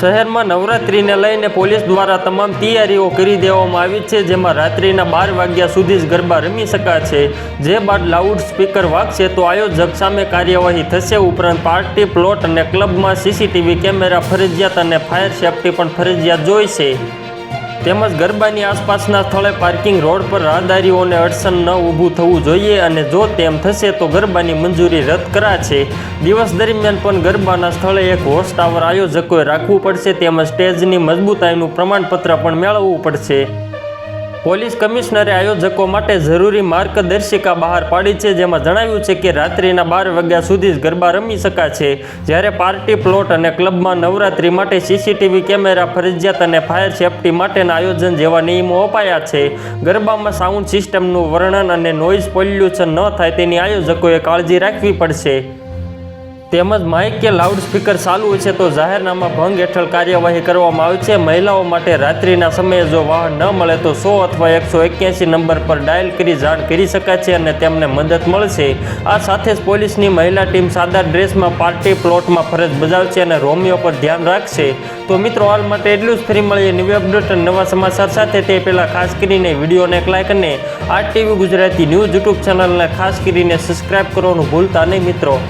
શહેરમાં નવરાત્રિને લઈને પોલીસ દ્વારા તમામ તૈયારીઓ કરી દેવામાં આવી છે, જેમાં રાત્રિના બાર વાગ્યા સુધી જ ગરબા રમી શકાશે. જે બાદ લાઉડ સ્પીકર વાગશે તો આયોજક સામે કાર્યવાહી થશે. ઉપરાંત પાર્ટી પ્લોટ અને ક્લબમાં સીસીટીવી કેમેરા ફરજિયાત અને ફાયર સેફટી પણ ફરજિયાત જોઈશે. તેમજ ગરબાની આસપાસના સ્થળે પાર્કિંગ રોડ પર રાહદારીઓને અડચણ ન ઊભું થવું જોઈએ અને જો તેમ થશે તો ગરબાની મંજૂરી રદ કરાશે. દિવસ દરમિયાન પણ ગરબાના સ્થળે એક હોર્સ ટાવર આયોજકોએ રાખવું પડશે તેમજ સ્ટેજની મજબૂતાઈનું પ્રમાણપત્ર પણ મેળવવું પડશે. પોલીસ કમિશનરે આયોજકો માટે જરૂરી માર્ગદર્શિકા બહાર પાડી છે, જેમાં જણાવ્યું છે કે રાત્રિના બાર વાગ્યા સુધી જ ગરબા રમી શકાશે. જ્યારે પાર્ટી પ્લોટ અને ક્લબમાં નવરાત્રી માટે સીસીટીવી કેમેરા, ફરજિયાત અને ફાયર સેફટી માટેના આયોજન જેવા નિયમો અપાયા છે. ગરબામાં સાઉન્ડ સિસ્ટમનું વર્ણન અને નોઇઝ પોલ્યુશન ન થાય તેની આયોજકોએ કાળજી રાખવી પડશે. તેમજ માઇક કે લાઉડસ્પીકર ચાલુ હોય છે તો જાહેરનામા ભંગ હેઠળ કાર્યવાહી કરવામાં આવે છે. મહિલાઓ માટે રાત્રિના સમયે જો વાહન ન મળે તો સો અથવા એકસો એક્યાસી નંબર પર ડાયલ કરી જાણ કરી શકાય છે અને તેમને મદદ મળશે. આ સાથે જ પોલીસની મહિલા ટીમ સાદા ડ્રેસમાં પાર્ટી પ્લોટમાં ફરજ બજાવશે અને રોમિયો પર ધ્યાન રાખશે. તો મિત્રો, હાલ માટે એટલું જ. ફરી મળીએ નવી અપડેટ અને નવા સમાચાર સાથે. તે પહેલાં ખાસ કરીને વિડીયોને એક લાઇક અને આ ટીવી ગુજરાતી ન્યૂઝ યુટ્યુબ ચેનલને ખાસ કરીને સબસ્ક્રાઇબ કરવાનું ભૂલતા નહીં મિત્રો.